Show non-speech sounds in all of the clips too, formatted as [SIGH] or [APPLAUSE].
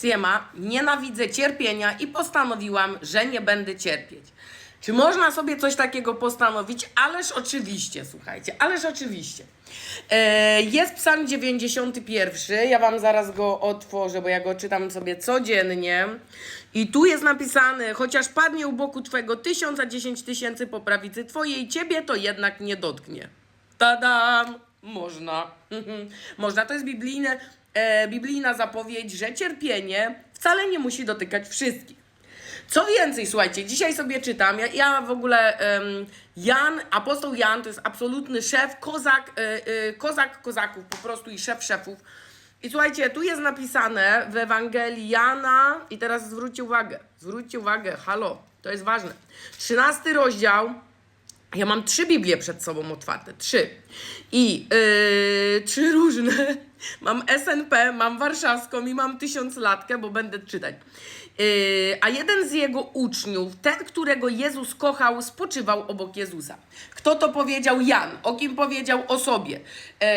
Siema, nienawidzę cierpienia i postanowiłam, że nie będę cierpieć. Czy można sobie coś takiego postanowić? Ależ oczywiście, słuchajcie, ależ oczywiście. E, jest psalm 91, ja wam zaraz go otworzę, bo ja go czytam sobie codziennie. I tu jest napisane, chociaż padnie u boku twego tysiąc, a dziesięć tysięcy po prawicy twojej, ciebie to jednak nie dotknie. Tadam! Można. [LAUGHS] Można. To jest biblijne, e, biblijna zapowiedź, że cierpienie wcale nie musi dotykać wszystkich. Co więcej, słuchajcie, dzisiaj sobie czytam, ja, ja w ogóle, em, Jan, apostoł Jan to jest absolutny szef, kozak, e, e, kozak kozaków po prostu i szef szefów. I słuchajcie, tu jest napisane w Ewangelii Jana, i teraz zwróćcie uwagę, zwróćcie uwagę, halo, to jest ważne. 13 rozdział, ja mam trzy Biblie przed sobą otwarte, trzy. I yy, trzy różne. Mam SNP, mam warszawską i mam tysiąclatkę, bo będę czytać. Yy, a jeden z jego uczniów, ten, którego Jezus kochał, spoczywał obok Jezusa. Kto to powiedział? Jan. O kim powiedział? O sobie. Yy,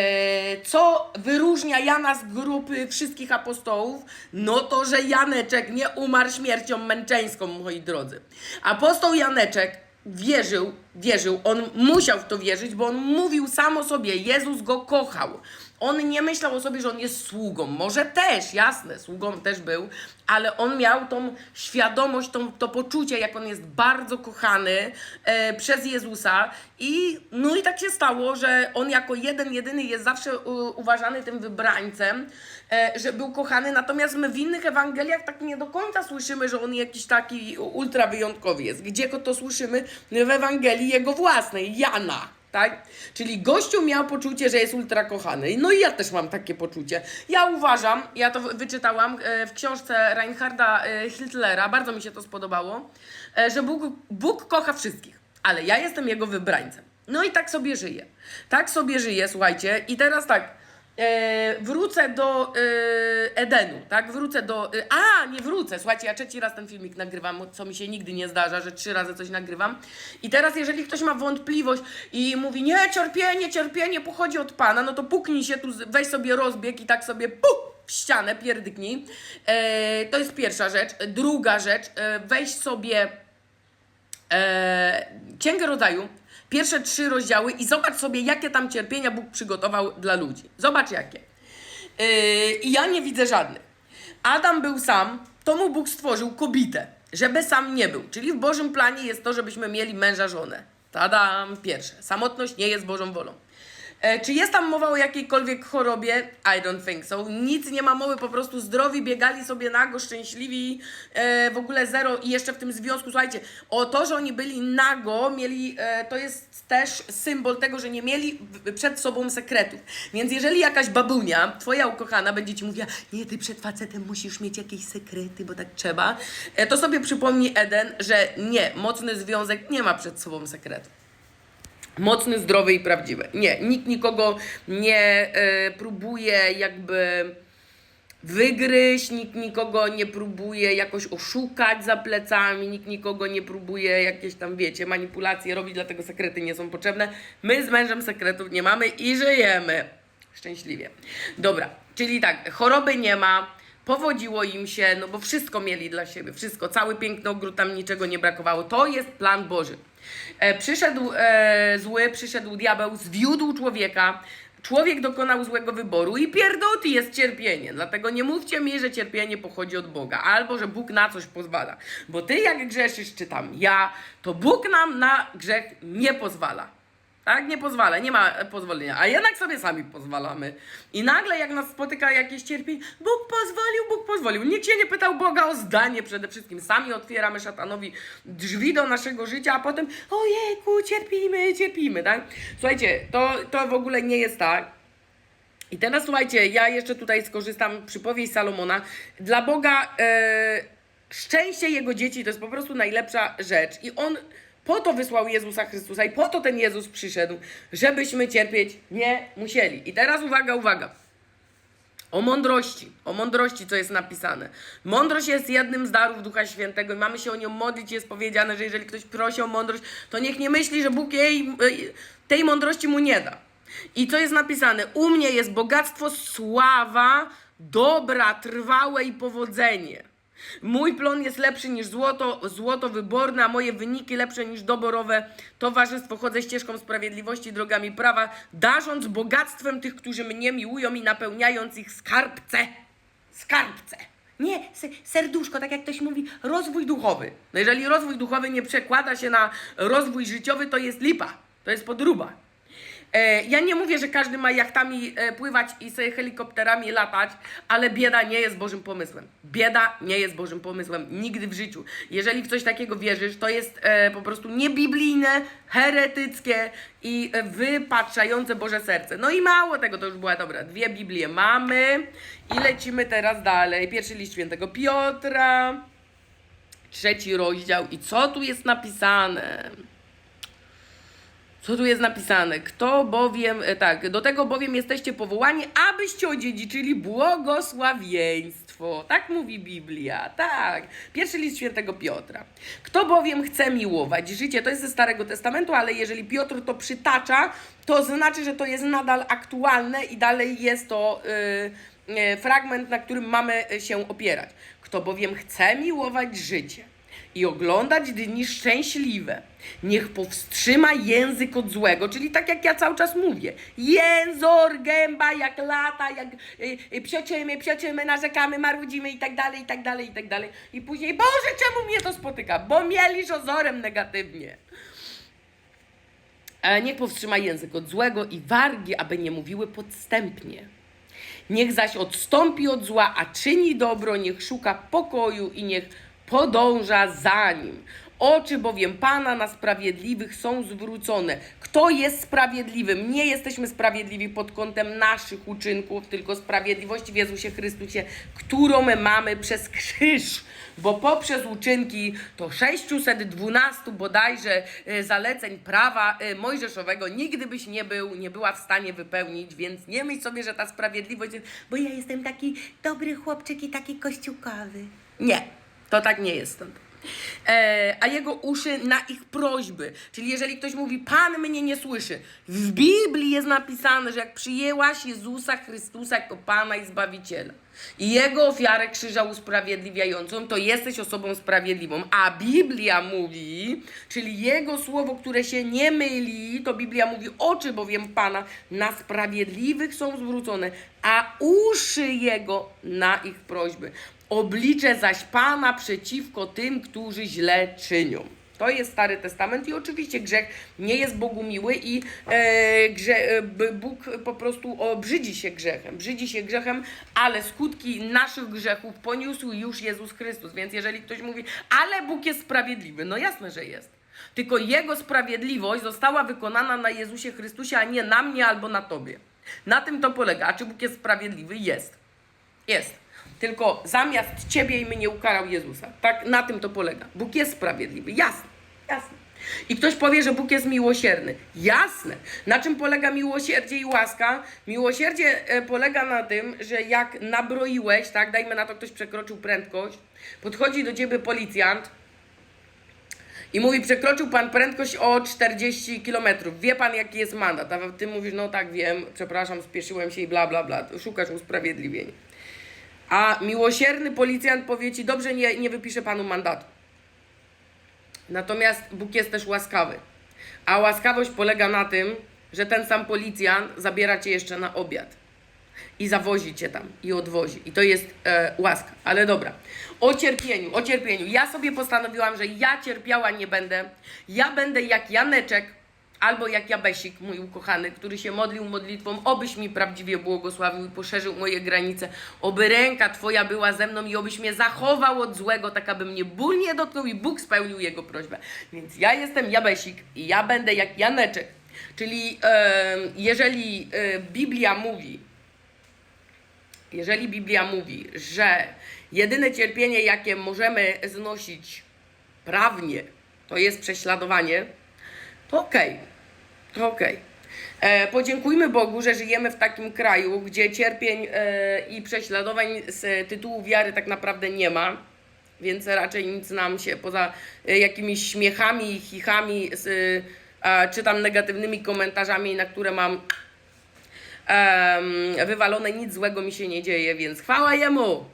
co wyróżnia Jana z grupy wszystkich apostołów? No to, że Janeczek nie umarł śmiercią męczeńską, moi drodzy. Apostoł Janeczek wierzył, wierzył, on musiał w to wierzyć, bo on mówił sam o sobie, Jezus go kochał. On nie myślał o sobie, że on jest sługą. Może też, jasne, sługą też był, ale on miał tą świadomość, tą, to poczucie, jak on jest bardzo kochany e, przez Jezusa. I no i tak się stało, że on jako jeden, jedyny jest zawsze u, uważany tym wybrańcem, e, że był kochany. Natomiast my w innych Ewangeliach tak nie do końca słyszymy, że on jakiś taki ultra wyjątkowy jest. Gdzie to słyszymy? W Ewangelii jego własnej, Jana. Tak? Czyli gościu miał poczucie, że jest ultra kochany. No i ja też mam takie poczucie. Ja uważam, ja to wyczytałam e, w książce Reinharda e, Hitlera, bardzo mi się to spodobało, e, że Bóg, Bóg kocha wszystkich, ale ja jestem jego wybrańcem. No i tak sobie żyję. Tak sobie żyję, słuchajcie. I teraz tak, e, wrócę do e, Edenu, tak? Wrócę do. E, a, nie wrócę. Słuchajcie, ja trzeci raz ten filmik nagrywam, co mi się nigdy nie zdarza, że trzy razy coś nagrywam. I teraz, jeżeli ktoś ma wątpliwość i mówi, nie, cierpienie, cierpienie pochodzi od Pana, no to puknij się tu, weź sobie rozbieg i tak sobie puk! W ścianę pierdyknij. E, to jest pierwsza rzecz. Druga rzecz, e, weź sobie e, Księgę Rodzaju, pierwsze trzy rozdziały i zobacz sobie, jakie tam cierpienia Bóg przygotował dla ludzi. Zobacz jakie. Yy, I ja nie widzę żadnych. Adam był sam, to mu Bóg stworzył kobietę, żeby sam nie był. Czyli w Bożym planie jest to, żebyśmy mieli męża, żonę. Tadam, pierwsze. Samotność nie jest Bożą wolą. E, czy jest tam mowa o jakiejkolwiek chorobie? I don't think so. Nic nie ma mowy, po prostu zdrowi, biegali sobie nago, szczęśliwi, e, w ogóle zero. I jeszcze w tym związku, słuchajcie, o to, że oni byli nago, mieli, e, to jest też symbol tego, że nie mieli przed sobą sekretów. Więc jeżeli jakaś babunia, twoja ukochana, będzie ci mówiła, nie, ty przed facetem musisz mieć jakieś sekrety, bo tak trzeba, to sobie przypomnij Eden, że nie, mocny związek nie ma przed sobą sekretów. Mocny, zdrowy i prawdziwy. Nie, nikt nikogo nie e, próbuje jakby wygryźć, nikt nikogo nie próbuje jakoś oszukać za plecami, nikt nikogo nie próbuje jakieś tam, wiecie, manipulacje robić, dlatego sekrety nie są potrzebne. My z mężem sekretów nie mamy i żyjemy szczęśliwie. Dobra, czyli tak, choroby nie ma, powodziło im się, no bo wszystko mieli dla siebie, wszystko, cały piękny ogród, tam niczego nie brakowało. To jest plan Boży. E, przyszedł e, zły, przyszedł diabeł, zwiódł człowieka, człowiek dokonał złego wyboru i pierdoty jest cierpienie. Dlatego nie mówcie mi, że cierpienie pochodzi od Boga, albo że Bóg na coś pozwala. Bo ty jak grzeszysz, czy tam ja, to Bóg nam na grzech nie pozwala. Tak? Nie pozwala, nie ma pozwolenia. A jednak sobie sami pozwalamy. I nagle jak nas spotyka jakieś cierpienie, Bóg pozwolił, Bóg pozwolił. Nikt się nie pytał Boga o zdanie przede wszystkim. Sami otwieramy szatanowi drzwi do naszego życia, a potem ojejku, cierpimy, cierpimy, tak? Słuchajcie, to, to w ogóle nie jest tak. I teraz słuchajcie, ja jeszcze tutaj skorzystam przypowieść Salomona. Dla Boga e, szczęście jego dzieci to jest po prostu najlepsza rzecz. I on po to wysłał Jezusa Chrystusa i po to ten Jezus przyszedł, żebyśmy cierpieć nie musieli. I teraz uwaga, uwaga. O mądrości, o mądrości, co jest napisane. Mądrość jest jednym z darów Ducha Świętego i mamy się o nią modlić. Jest powiedziane, że jeżeli ktoś prosi o mądrość, to niech nie myśli, że Bóg jej, tej mądrości mu nie da. I co jest napisane? U mnie jest bogactwo, sława, dobra, trwałe i powodzenie. Mój plon jest lepszy niż złoto, złoto wyborne, a moje wyniki lepsze niż doborowe towarzystwo. Chodzę ścieżką sprawiedliwości, drogami prawa, darząc bogactwem tych, którzy mnie miłują i napełniając ich skarbce. Skarbce. Nie, se- serduszko, tak jak ktoś mówi, rozwój duchowy. No jeżeli rozwój duchowy nie przekłada się na rozwój życiowy, to jest lipa, to jest podruba. E, ja nie mówię, że każdy ma jachtami e, pływać i sobie helikopterami latać, ale bieda nie jest Bożym pomysłem. Bieda nie jest Bożym pomysłem nigdy w życiu. Jeżeli w coś takiego wierzysz, to jest e, po prostu niebiblijne, heretyckie i e, wypatrzające Boże serce. No i mało tego, to już była dobra. Dwie Biblie mamy i lecimy teraz dalej. Pierwszy list świętego Piotra, trzeci rozdział. I co tu jest napisane? Co tu jest napisane? Kto bowiem, e, tak, do tego bowiem jesteście powołani, abyście odziedziczyli błogosławieństwo. Tak mówi Biblia, tak. Pierwszy list świętego Piotra. Kto bowiem chce miłować życie, to jest ze Starego Testamentu, ale jeżeli Piotr to przytacza, to znaczy, że to jest nadal aktualne i dalej jest to yy, fragment, na którym mamy się opierać. Kto bowiem chce miłować życie, i oglądać dni szczęśliwe. Niech powstrzyma język od złego, czyli tak jak ja cały czas mówię. Jęzor, gęba, jak lata, jak y, y, psioczymy, psioczymy, narzekamy, marudzimy i tak dalej, i tak dalej, i tak dalej. I później, Boże, czemu mnie to spotyka? Bo mielisz ozorem negatywnie. E, Niech powstrzyma język od złego i wargi, aby nie mówiły podstępnie. Niech zaś odstąpi od zła, a czyni dobro, niech szuka pokoju i niech podąża za nim. Oczy bowiem Pana na sprawiedliwych są zwrócone. Kto jest sprawiedliwym? Nie jesteśmy sprawiedliwi pod kątem naszych uczynków, tylko sprawiedliwości w Jezusie Chrystusie, którą my mamy przez krzyż. Bo poprzez uczynki to 612 bodajże e, zaleceń prawa e, mojżeszowego nigdy byś nie był, nie była w stanie wypełnić, więc nie myśl sobie, że ta sprawiedliwość jest, bo ja jestem taki dobry chłopczyk i taki kościółkowy. Nie, to tak nie jest stąd. E, a jego uszy na ich prośby. Czyli jeżeli ktoś mówi, Pan mnie nie słyszy, w Biblii jest napisane, że jak przyjęłaś Jezusa Chrystusa jako Pana i Zbawiciela i Jego ofiarę krzyża usprawiedliwiającą, to jesteś osobą sprawiedliwą. A Biblia mówi, czyli Jego słowo, które się nie myli, to Biblia mówi, oczy bowiem Pana na sprawiedliwych są zwrócone, a uszy Jego na ich prośby. Oblicze zaś Pana przeciwko tym, którzy źle czynią. To jest Stary Testament i oczywiście grzech nie jest Bogu miły i e, grze, e, Bóg po prostu obrzydzi się grzechem. Brzydzi się grzechem, ale skutki naszych grzechów poniósł już Jezus Chrystus. Więc jeżeli ktoś mówi, ale Bóg jest sprawiedliwy, no jasne, że jest. Tylko Jego sprawiedliwość została wykonana na Jezusie Chrystusie, a nie na mnie albo na Tobie. Na tym to polega. A czy Bóg jest sprawiedliwy? Jest. Jest. Tylko zamiast ciebie i mnie ukarał Jezusa. Tak, na tym to polega. Bóg jest sprawiedliwy. Jasne. Jasne. I ktoś powie, że Bóg jest miłosierny. Jasne. Na czym polega miłosierdzie i łaska? Miłosierdzie e, polega na tym, że jak nabroiłeś, tak, dajmy na to, ktoś przekroczył prędkość, podchodzi do ciebie policjant, i mówi, przekroczył pan prędkość o 40 km. Wie pan, jaki jest mandat? A ty mówisz, no tak, wiem, przepraszam, spieszyłem się i bla, bla, bla. Szukasz usprawiedliwień. A miłosierny policjant powie ci, dobrze, nie, nie wypiszę panu mandatu. Natomiast Bóg jest też łaskawy. A łaskawość polega na tym, że ten sam policjant zabiera cię jeszcze na obiad i zawozi cię tam i odwozi. I to jest e, łaska. Ale dobra. O cierpieniu, o cierpieniu. Ja sobie postanowiłam, że ja cierpiała nie będę. Ja będę jak Janeczek albo jak Jabesik, mój ukochany, który się modlił modlitwą, obyś mi prawdziwie błogosławił i poszerzył moje granice, oby ręka Twoja była ze mną i obyś mnie zachował od złego, tak aby mnie ból nie dotknął i Bóg spełnił Jego prośbę. Więc ja jestem Jabesik i ja będę jak Janeczek. Czyli e, jeżeli e, Biblia mówi, jeżeli Biblia mówi, że jedyne cierpienie, jakie możemy znosić prawnie, to jest prześladowanie, to okej, to okej. E, Podziękujmy Bogu, że żyjemy w takim kraju, gdzie cierpień e, i prześladowań z tytułu wiary tak naprawdę nie ma, więc raczej nic nam się poza e, jakimiś śmiechami chichami, z, e, czy tam negatywnymi komentarzami, na które mam em, wywalone, nic złego mi się nie dzieje, więc chwała jemu.